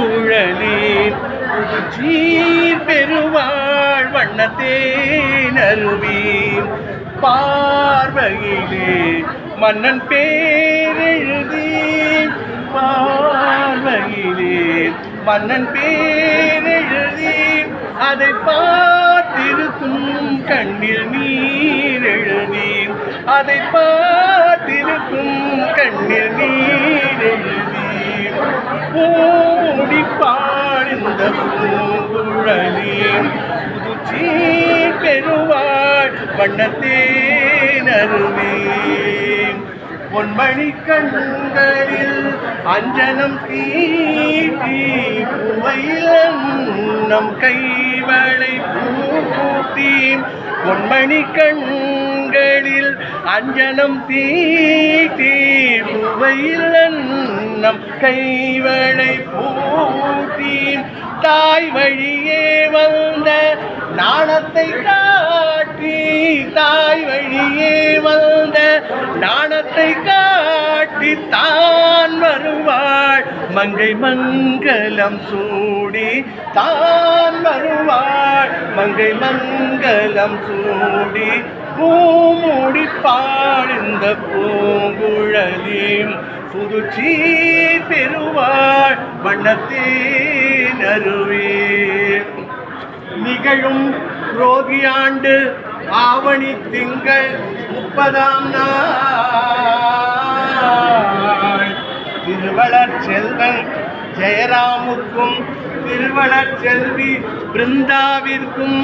பூங்குழலி சீர் பெருவாழ் வண்ணத்தேனருவி பார்வையிலே மன்னன் பேரெழுதி பார்வையிலே மன்னன் பேரெழுதி அதை பார்த்திருக்கும் கண்ணில் நீர் எழுதி அதை பார்த்திருக்கும் கண்ணில் நீர் எழுதி ஓடி பாழ்ந்த பூங்குழலி புதுச்சி பெருவாள் வண்ணத்தேன் பொன்மணி கண்களில் அஞ்சனம் தீட்டி புவையில் நம் கைவளை பூ பூட்டி பொன்மணி கண் கண்களில் அஞ்சனம் தீட்டி புவையில் நம் கைவளை பூட்டி தாய் வழியே வந்த நாணத்தை காட்டி தாய் வழியே வந்த நாணத்தை காட்டி தாய் மங்கை மங்களம் சூடி தான் வருவாள். மங்கை மங்களம் சூடி பூமுடி பாழ்ந்த பூங்குழலி புதுச்சி பெறுவாள் வண்ணத்தேன் அருவி. நிகழும் ரோகியாண்டு ஆவணி திங்கள் முப்பதாம் நாள். திருவளர் செல்வன் ஜெயராமுக்கும் திருவளர் செல்வி பிருந்தாவிற்கும்.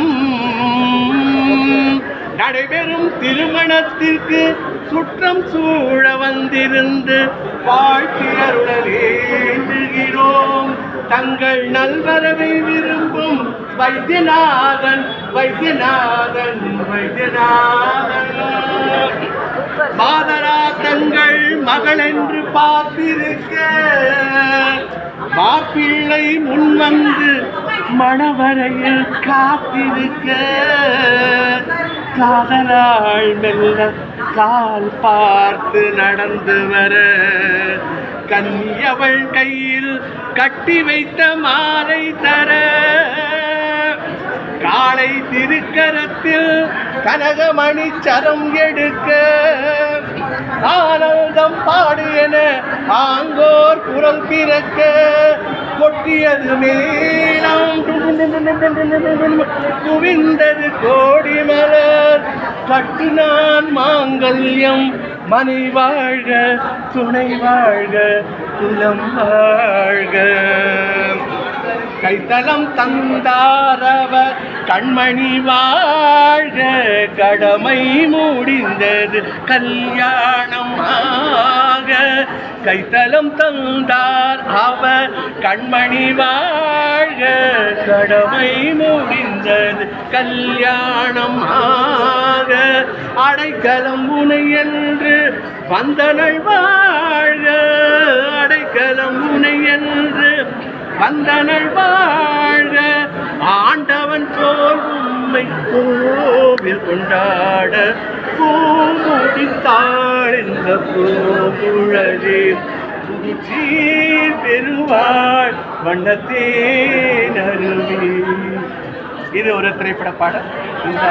நடைபெறும் திருமணத்திற்கு சுற்றம் சூழ வந்திருந்து வாழ்த்தியருடல் தங்கள் நல்வரவை விரும்பும் வைத்தியநாதன் வைத்தியநாதன் வைத்தியநாதன். மாதரா தங்கள் மகள் என்று பார்த்திருக்க. மாப்பிள்ளை முன்வந்து மணவரையில் காத்திருக்க. காதலாள் மெல்ல கால் பார்த்து நடந்து வர. கன்னியவள் கையில் கட்டி வைத்த மாலை தர. காளை திருக்கரத்தில் கனகமணி சரம் எடுக்க ஆனந்தம் பாடு என ஆங்கோர் குரல் பிறக்க கொட்டியது மேலம் குவிந்தது கோடி மலர் கட்டு நான் மாங்கல்யம் மனை வாழ்க துணை வாழ்க குலம் வாழ்க. கைத்தலம் தந்தாரவர். கண்மணி வாழ்க கடமை முடிந்தது கல்யாணம் ஆக. கைத்தலம் தந்தார் அவர் கண்மணி வாழ்க கடமை முடிந்தது கல்யாணம் ஆக. அடைக்கலம் உனை என்று வந்தனள் வாழ்க அடைக்கலம் உனை என்று வந்தனள் வாழ்க ஆண்டவன் போல் உம்மை கோவில் கொண்டாட பூமுடித்தாள் இந்த பூங்குழலி. புதுச்சீர் பெருவாள் வண்ணத்தேன் அருவி. இது ஒரு திரைப்பட பாடல். இந்த